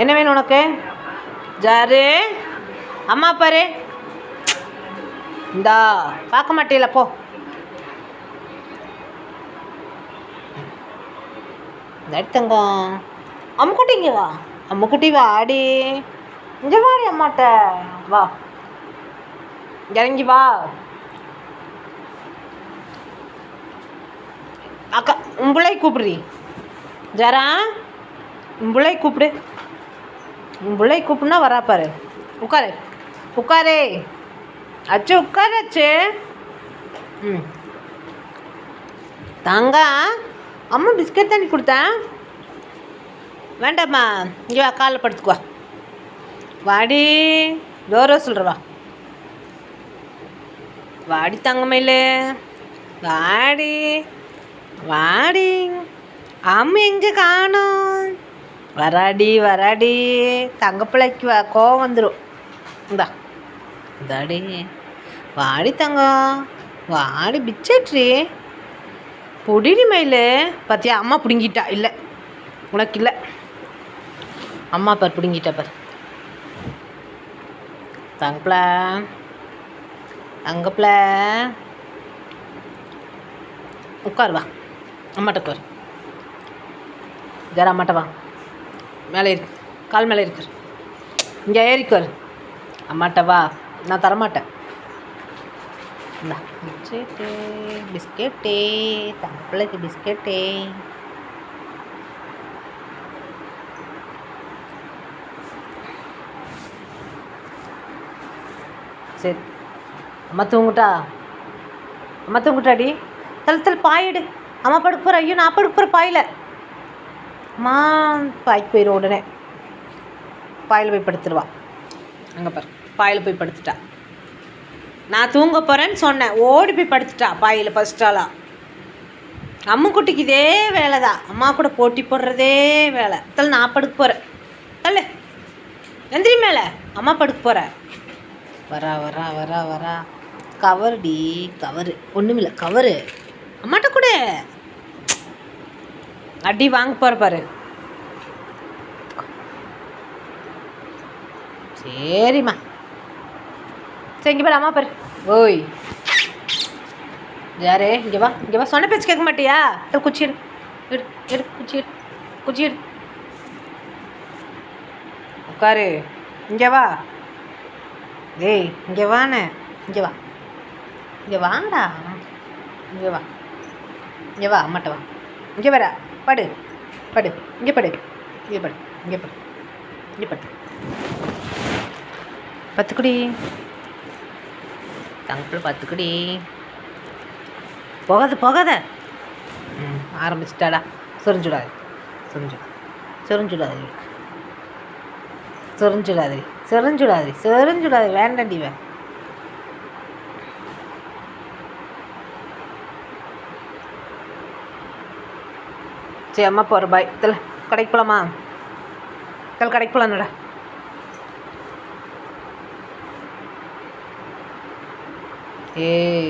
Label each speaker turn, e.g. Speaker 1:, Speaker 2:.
Speaker 1: என்ன வேணும் உனக்கு? ஜாரு. அம்மா பாரு. இந்தா பார்க்க மாட்டேல போ. தங்கம் அம்முக்குட்டி இங்கே வா. அம்முக்குட்டி வாடி. இங்கே வாடி அம்மாட்ட. வா. இறங்கி வா. அக்கா உம்பளை கூப்பிடுறி. ஜரா உம்பளை கூப்பிடு. பிள்ளை கூப்பிடுனா வராப்பாரு உட்காரு. உட்காரே. அச்சு உட்காரு அச்சு. ம். தாங்க அம்மா பிஸ்கட் தண்ணி கொடுத்தேன். வேண்டாம்மா இங்கே வா காலை படுத்துக்குவா வாடி டோரோ சொல்கிறவா வாடி தங்கமயிலு. வாடி வாடி. அம்மா எங்கே காணும்? வராடி வராடி. தங்கப்பிள்ளைக்கு வா கோவம் வந்துடும் இந்தா. இந்தாடி. வாடி தங்கம். வாடி பிச்சட்ரி பொடிடி மயில். பார்த்தியா அம்மா பிடுங்கிட்டா. இல்லை. உனக்கு இல்லை அம்மா பார் பிடுங்கிட்டா பார். தங்கப்பில தங்கப்பில உட்கார் வா. அம்மாட்ட உட்கார். ஜரா அம்மாட்ட வா. மேலே இருக்கு கால் மேலே இருக்கார் இங்கே ஏறிக்குவார் அம்மாட்ட வா. நான் தரமாட்டேன். இந்தா. பிஸ்கெட்டு பிஸ்கெட்டே. தப்பிள்ளைக்கு பிஸ்கெட்டு. சரி. அம்மா தூங்குட்டா? அம்மா தூங்குட்டாடி? தல் தல் பாயிடு. அம்மா படுக்க போகிற ஐயோ நான் படுக்க போகிற பாயில. அம்மா பாய்க்கு போயிடும் உடனே. பாயில் போய் படுத்துருவா. அங்கே பாரு பாயில் போய் படுத்துட்டா. நான் தூங்க போகிறேன்னு சொன்னேன் ஓடி போய் படுத்துட்டா பாயில் ஃபஸ்ட்டாலாம் அம்முக்குட்டிக்கு இதே வேலை தான் அம்மா கூட போட்டி போடுறதே வேலை. தல் நான் படுக்க போகிறேன் தள்ளு. எந்திரி மேலே. அம்மா படுக்க போகிறேன் வரா வரா வரா வரா. கவருடி கவரு. ஒன்றுமில்ல கவரு. அம்மாட்ட கூட. அடி வாங்க போகிற பாரு. சரிம்மா. சரி இங்கே பாரு அம்மா பாரு. ஓய். யாரு? இங்கே வா இங்கே வா. சொன்ன பேச்சு கேட்க மாட்டியா? எடு குச்சி எடு எடு எடு குச்சி எடு குச்சி எடு உட்காரு. இங்கே வா. ஏய் இங்கே வாண்ணே இங்கே வா. இங்கே வாடா. இங்கே வா. இங்கே வா அம்மாட்ட வா. இங்கே வரா. படு. படு. இங்கே படு. இங்கே படு. இங்கே படு. இங்கே படு. பத்துக்குடி தங்கப்பில் பத்துக்குடி போகாத போகாத. ம் ஆரம்பிச்சிட்டாடா. சொரிஞ்சுடாது. சொரிஞ்சு சொரிஞ்சுடாது. சொரிஞ்சுடாது. சொரிஞ்சுடாது. சொரிஞ்சுடாது. வேண்டாண்டி வே சரி அம்மா போகிற பாய் தல கடைக்கு போகலாமா தலை கடைக்கு போகலாம்டா ஏய்.